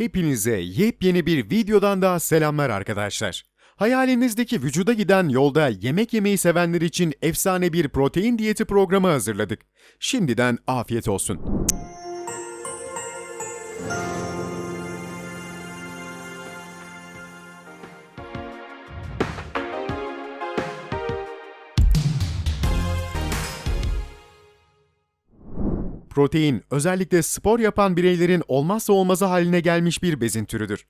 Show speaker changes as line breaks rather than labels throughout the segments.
Hepinize yepyeni bir videodan daha selamlar arkadaşlar. Hayalinizdeki vücuda giden yolda yemek yemeyi sevenler için efsane bir protein diyeti programı hazırladık. Şimdiden afiyet olsun. Protein, özellikle spor yapan bireylerin olmazsa olmazı haline gelmiş bir bezin türüdür.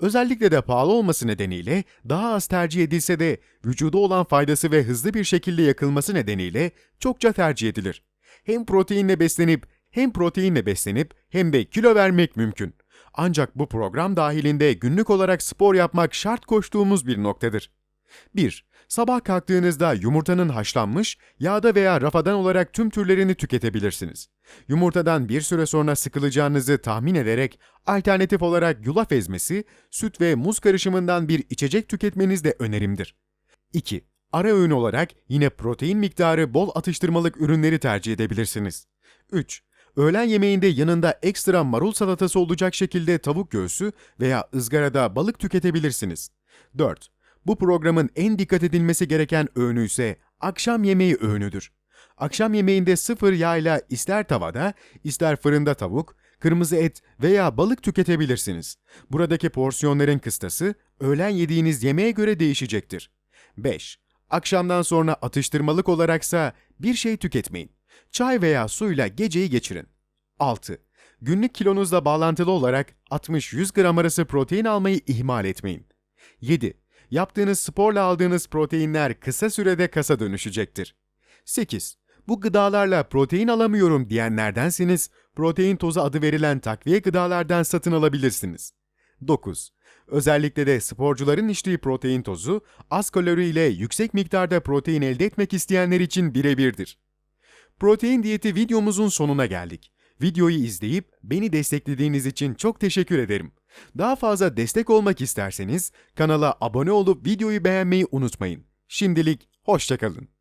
Özellikle de pahalı olması nedeniyle daha az tercih edilse de vücuda olan faydası ve hızlı bir şekilde yakılması nedeniyle çokça tercih edilir. Hem proteinle beslenip hem proteinle beslenip hem de kilo vermek mümkün. Ancak bu program dahilinde günlük olarak spor yapmak şart koştuğumuz bir noktadır. 1. Sabah kalktığınızda yumurtanın haşlanmış, yağda veya rafadan olarak tüm türlerini tüketebilirsiniz. Yumurtadan bir süre sonra sıkılacağınızı tahmin ederek alternatif olarak yulaf ezmesi, süt ve muz karışımından bir içecek tüketmeniz de önerimdir. 2. Ara öğün olarak yine protein miktarı bol atıştırmalık ürünleri tercih edebilirsiniz. 3. Öğlen yemeğinde yanında ekstra marul salatası olacak şekilde tavuk göğsü veya ızgarada balık tüketebilirsiniz. 4. Bu programın en dikkat edilmesi gereken öğünü ise akşam yemeği öğünüdür. Akşam yemeğinde sıfır yağla ister tavada, ister fırında tavuk, kırmızı et veya balık tüketebilirsiniz. Buradaki porsiyonların kıstası öğlen yediğiniz yemeğe göre değişecektir. 5. Akşamdan sonra atıştırmalık olaraksa bir şey tüketmeyin. Çay veya suyla geceyi geçirin. 6. Günlük kilonuzla bağlantılı olarak 60-100 gram arası protein almayı ihmal etmeyin. 7. Yaptığınız sporla aldığınız proteinler kısa sürede kasa dönüşecektir. 8. Bu gıdalarla protein alamıyorum diyenlerdensiniz, protein tozu adı verilen takviye gıdalardan satın alabilirsiniz. 9. Özellikle de sporcuların içtiği protein tozu, az kalori ile yüksek miktarda protein elde etmek isteyenler için birebirdir. Protein diyeti videomuzun sonuna geldik. Videoyu izleyip beni desteklediğiniz için çok teşekkür ederim. Daha fazla destek olmak isterseniz kanala abone olup videoyu beğenmeyi unutmayın. Şimdilik hoşçakalın.